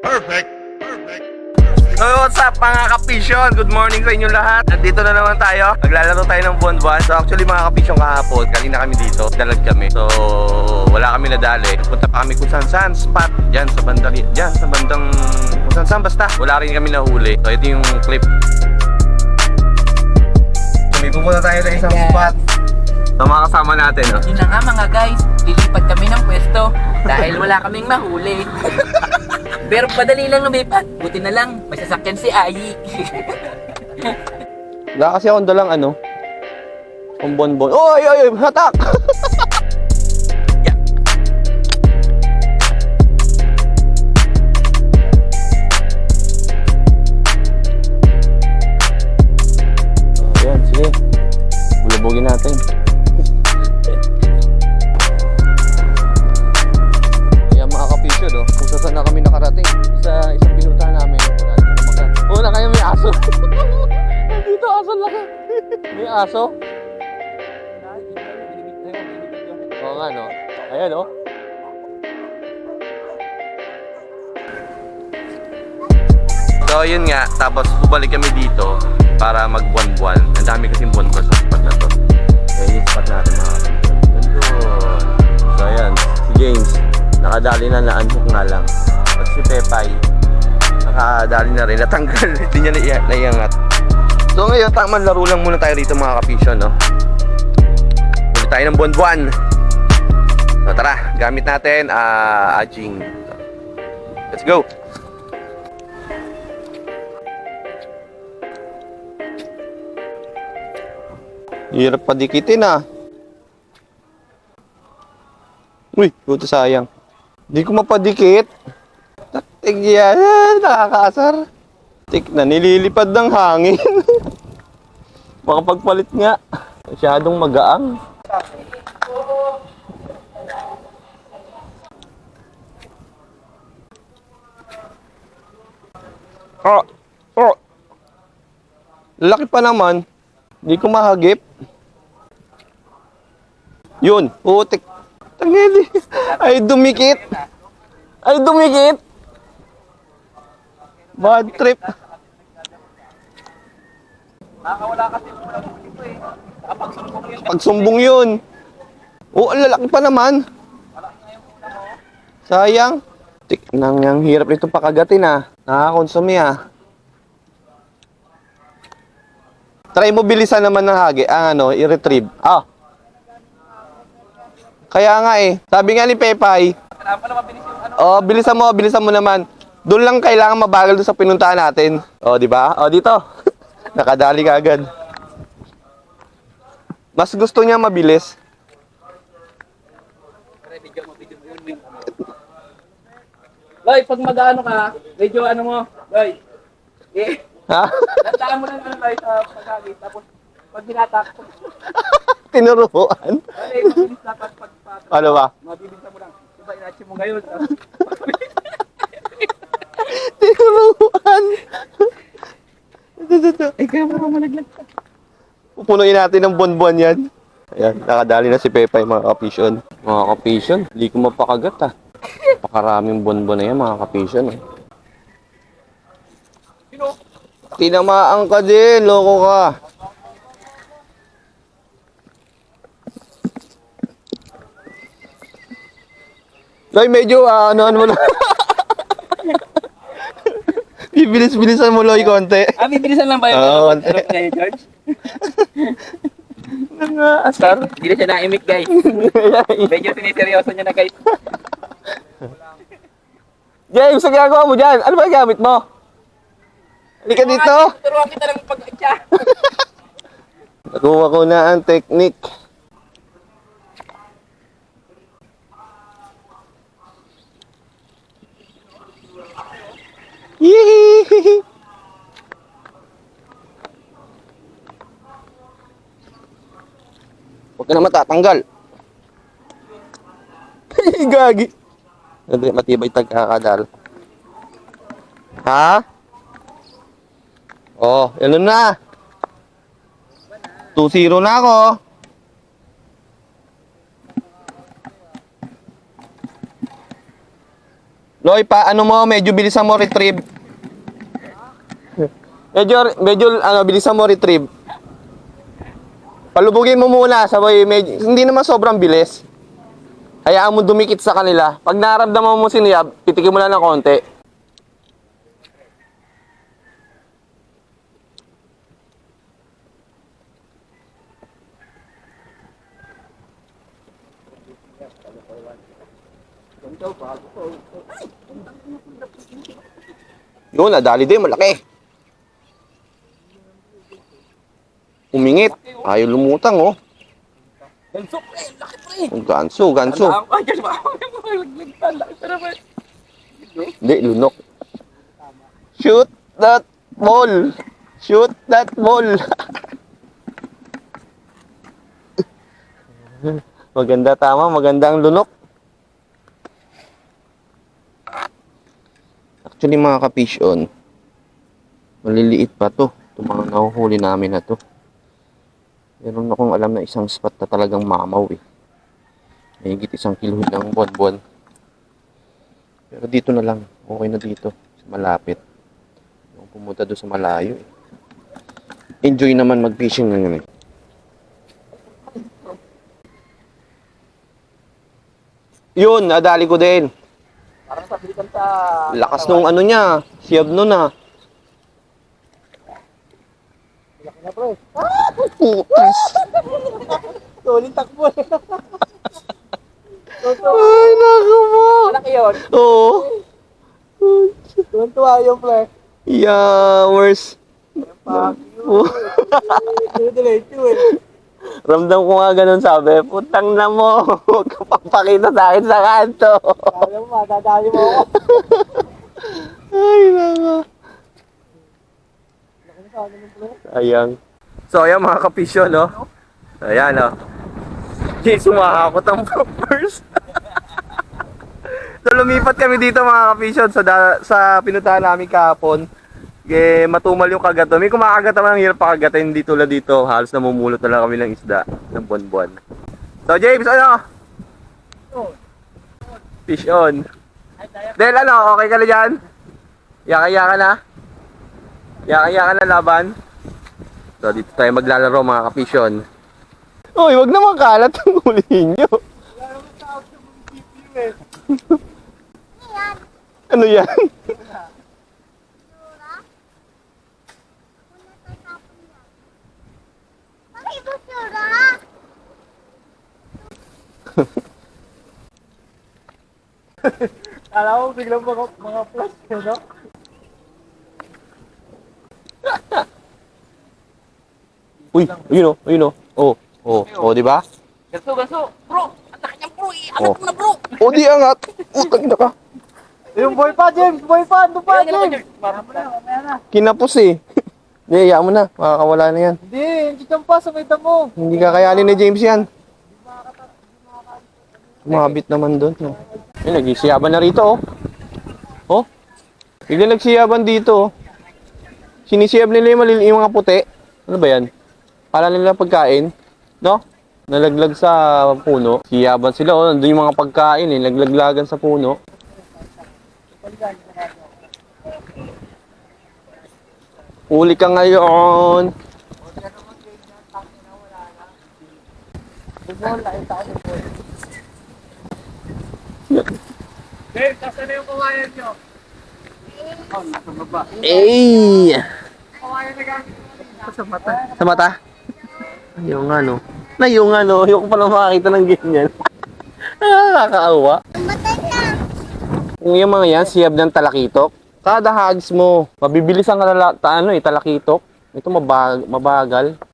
Perfect. Perfect. So what's up mga kapisyon? Good morning sa inyo lahat. Nandito na naman tayo. Maglalaro tayo ng buwan-buwan. So actually mga kapisyon kahapon, kanina kami dito. Dalag kami. So wala kami nadali. Punta pa kami kung saan saan spot. Diyan sa bandang, diyan sa bandang kung saan saan basta. Wala rin kami nahuli. So ito yung clip. So may pupunta tayo sa isang spot. So mga kasama natin. Oh. Yun na nga mga guys, lilipat kami ng pwesto dahil wala kaming mahuli. Pero padali lang lumipat. Buti na lang, may sasakyan si Ayi. Wala kasi akong dalang ano. Ang bonbon. Oy, oy, oy, hatak! aso? Oo nga, no? Ayan, oh. So, yun nga. Tapos, bumalik kami dito para magbuwan-buwan. Ang dami kasing buwan-buwan sa spot na to. Kaya yung spot natin, mga. Nandun. So, ayan. Si James, nakadali na na-unhook nga lang. At si Pepay, nakadali na rin. Natanggal. Hindi niya naiangat. So, ngayon, tamang laro lang muna tayo rito, mga kapisyon, no? Ulit tayo ng buwan-buwan. So, tara. Gamit natin, ah, ajing. Let's go. Hirap padikitin ah. Uy, puto sayang. Hindi ko mapadikit. Yan. Ah, Nakakaasar. Tik na nililipad ng hangin. Makapagpalit nga. Masyadong magaang. Oh, oh. Laki pa naman. Hindi ko mahagip. Yun, putik. Tangili. Ay, dumikit. Ay, dumikit. Bad trip. Pagsumbong yun. Oo, ang lalaki pa naman. Sayang. Tik nang yang hirap nito pakagatin ah. Nakakonsumi ah. Try mo bilisan naman ng hagi, ang ano, i-retrieve. Ah. Kaya nga eh. Sabi nga ni Pepay. Oh, bilisan mo, bilisan mo naman. Doon lang kailangan mabagal doon sa pinuntahan natin. Oh, di ba? Oh, dito. Nakadali ka agad. Mas gusto niya mabilis. Loy, pag mag-ano ka, medyo ano mo, Loy. Eh, Ha? tandaan mo lang ano Loy sa pagkagit. Tapos, pag hinatak, Tinuruan. Loy, mabilis dapat pag. Ano ba? Mabilis mo lang. Diba, inachi mo ngayon. Tinuruan. Ay, kaya mo malaglag ka. Pupunuin natin ng bonbon yan. Ayan, nakadali na si Pepay mga kapisyon. Mga kapisyon, hindi ko mapakagat ah. Pakaraming bonbon na yan mga kapisyon. Eh. Tinamaan ka din, loko ka. Loy, medyo ah, ano, ano mo lang. Bibilis-bilisan mo, Loy, konti. Ah, bibilisan lang ba yun? Oo, Ano konti. niya yun, George? Asar. Hindi na siya naimik, guys. Medyo siniseryoso niya na, guys. James, ang ginagawa mo dyan? Ano ba yung gamit mo? Halika dito. Turuan kita ng pag-atya. Nakuha ko na ang technique. Yee! Huwag ka na matatanggal. Gagi. Matibay tagkakadal. Ha? Oh, ano na? 2-0 na ako. Loy, pa, ano mo, medyo bilisan mo retrieve. Medyo, medyo, ano, bilisan mo retrieve. Palubugin mo muna, sabay, medyo, hindi naman sobrang bilis. Hayaan mo dumikit sa kanila. Pag naramdaman mo siniyab, pitikin mo lang ng konti. Yun, nadali din, malaki. Umingit. Ayaw lumutang, oh. Ganso, pre, laki pre. Ang Ganso, ganso. Ay, pa, laki pero pre. Hindi, lunok. Shoot that ball. Shoot that ball. maganda tama, maganda ang lunok. Actually mga ka-fish on, maliliit pa to. Itong mga nahuhuli namin na to. Meron akong alam na isang spot na talagang mamaw eh. Mahigit isang kilo ng buwan-buwan. Pero dito na lang. Okay na dito. Malapit. Yung pumunta doon sa malayo eh. Enjoy naman mag-fishing ngayon eh. Yun, nadali ko din. Parang sabi ka sa... Lakas nung ano niya. Siyab nun ah. Laki na pre. Putas. Tuloy takbo. Ay, naku mo. Malaki yun. Oo. Tuwan-tuwa yung pre. Yowers. Fuck Oh. you. Delay eh. Ramdam ko nga ganun sabi, putang na mo. Huwag ka papakita sa akin sa kanto. Alam mo, madadali mo ako. Ay, naka. Laki na sa akin yung pre. Sayang. So, ayan mga kapisyo, no? Ayan, no? Okay, sumakakot ang first. so, lumipat kami dito mga kapisyo sa, da- sa pinuntahan namin kahapon. Eh, matumal yung kagat. May kumakagat naman ang hirap pakagatin hindi tulad dito. Halos namumulot na lang kami ng isda ng buwan-buwan. So, James, ano? Fish on. Del, ano? Okay ka na dyan? Yaka-yaka na? Yaka-yaka na laban? So, dito tayo maglalaro mga kapisyon. Uy, wag naman kalat ang hulihin nyo. ano yan? Alam mo, biglang mga, mga plus yun, no? Uy, yun o, yun o. Oh, oh, oh, di ba? Ganso, ganso. Bro, ang laki niyang bro eh. Oh. Mo na bro. Oh, di angat. Utang na ka. Yung boy pa, James. Boy pa, ano pa, James? Marami na, mamaya na. Kinapos eh. Hindi, hayaan mo na. Makakawala na yan. Hindi, hindi kang pa, sabay mo. Hindi kakayanin ni James yan. Umabit naman doon. No? Ay, nagsisiyaban na rito, oh. Oh. Bigla nagsiyaban dito, oh. Sinisiyab nila yung, yung mga puti. Ano ba yan? Kala nila pagkain. No? Nalaglag sa puno. Siyaban sila, oh. Nandun yung mga pagkain, eh. Naglaglagan sa puno. Uli ka ngayon. James, nasa na yung kawayan nyo? Oh, nasa baba. Eh! Kawayan na gamit Sa mata. Sa mata? Ayaw nga no. Ayaw nga no. Ayaw ko pala makakita ng ganyan. Nakakaawa. Kung yung mga yan, siyab ng talakitok. Kada hugs mo, mabibilis ang ano, eh, talakitok. Ito mabag, mabagal.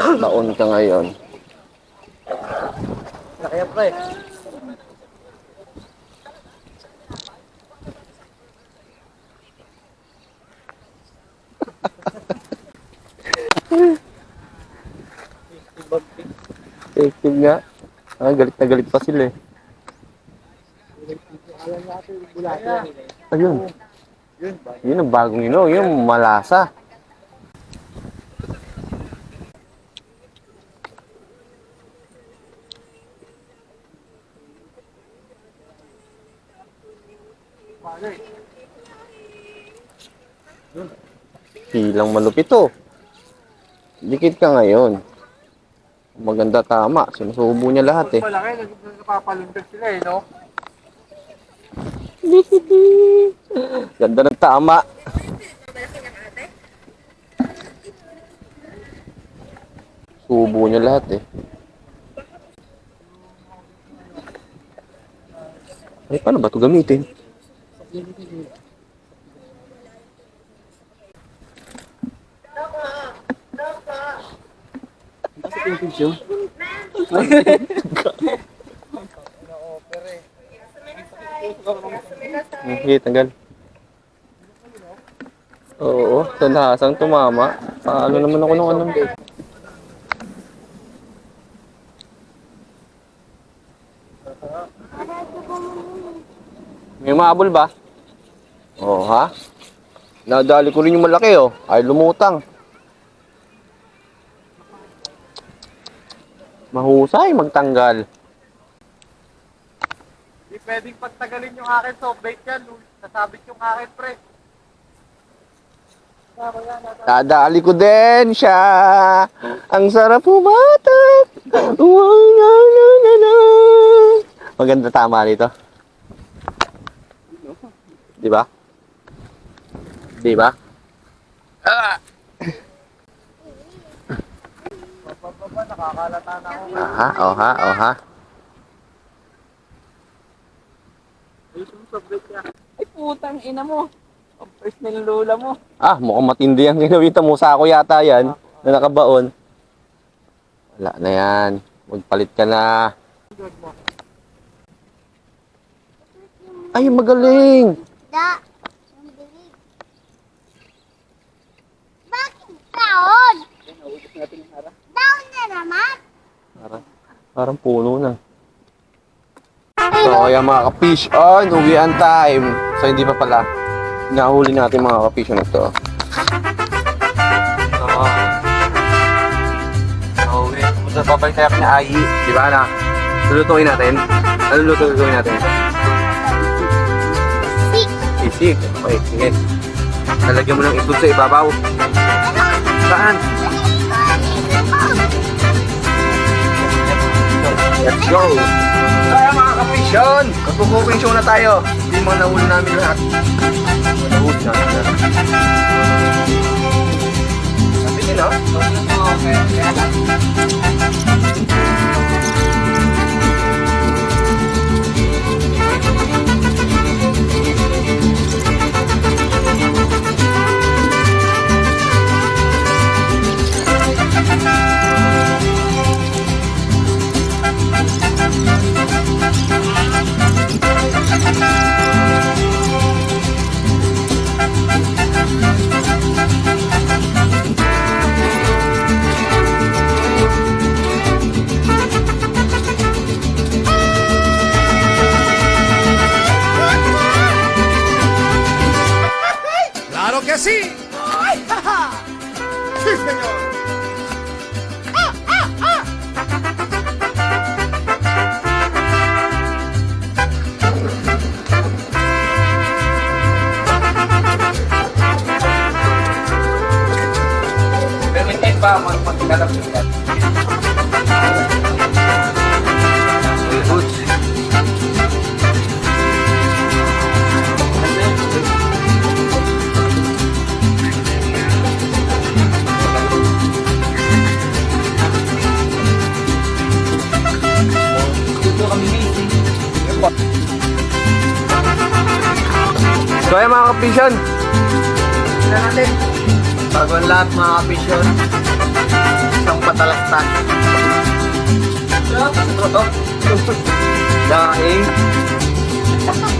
Baon ka ngayon. Kaya pre. Effective nga. Ah, galit na galit pa sila eh. Ayun. Yun ang bagong ino, yung malasa. Hilang malupit to. Dikit ka ngayon. Maganda tama. Sinusubo niya lahat eh. Malaki, nagpapalundag sila eh, no? Ganda ng tama. Subo niya lahat eh. Ay, paano ba ito gamitin? Sige, tanggal. Oo, talhasang tumama. Paano naman ako nung anong May maabol ba? Oo, ha? Nadali ko rin yung malaki, oh. Ay, lumutang. Mahusay magtanggal. Hindi pwedeng pagtagalin yung akin soft bait yan. Nasabit yung akin, pre. Nadali ko din siya. Ang sarap pumatak. Maganda tama dito. Di ba? Di ba? Pababa, nakakalata na ako. Aha, oha, oha. Bait niya. Ay, putang ina mo. Ang first ng lola mo. Ah, mukhang matindi ang ginawita mo. Sako yata yan na nakabaon. Wala na yan. Magpalit ka na. Ay, magaling. Da. Yung bilig. Bakit daon? Daon na naman. Parang, parang puno na. So, ayan mga ka-fish on, uwian time. So, hindi pa pala. Nahuli natin mga ka-fish on ito. So, so, uwi. Pupunta pa tayo kay Ayi. Di ba na? Lulutuin natin. Ano lulutuin natin? Sisig. Okay, sige. Talagyan mo ng itlog sa ibabaw. Saan? Let's go! Kaya mga kapisyon! Magpo-cooking show na tayo. Hindi mga nahuli namin lahat. Nahuli namin lahat. Kapisyon. Tignan natin. Bago ang lahat mga kapisyon. Isang patalaktak. Dahil Claro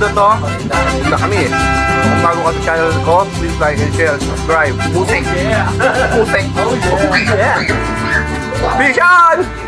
episode na to. Yun na kami eh. Kung bago ka sa channel ko, please like and share, subscribe. Yeah! Musik! Oh yeah! Peace out!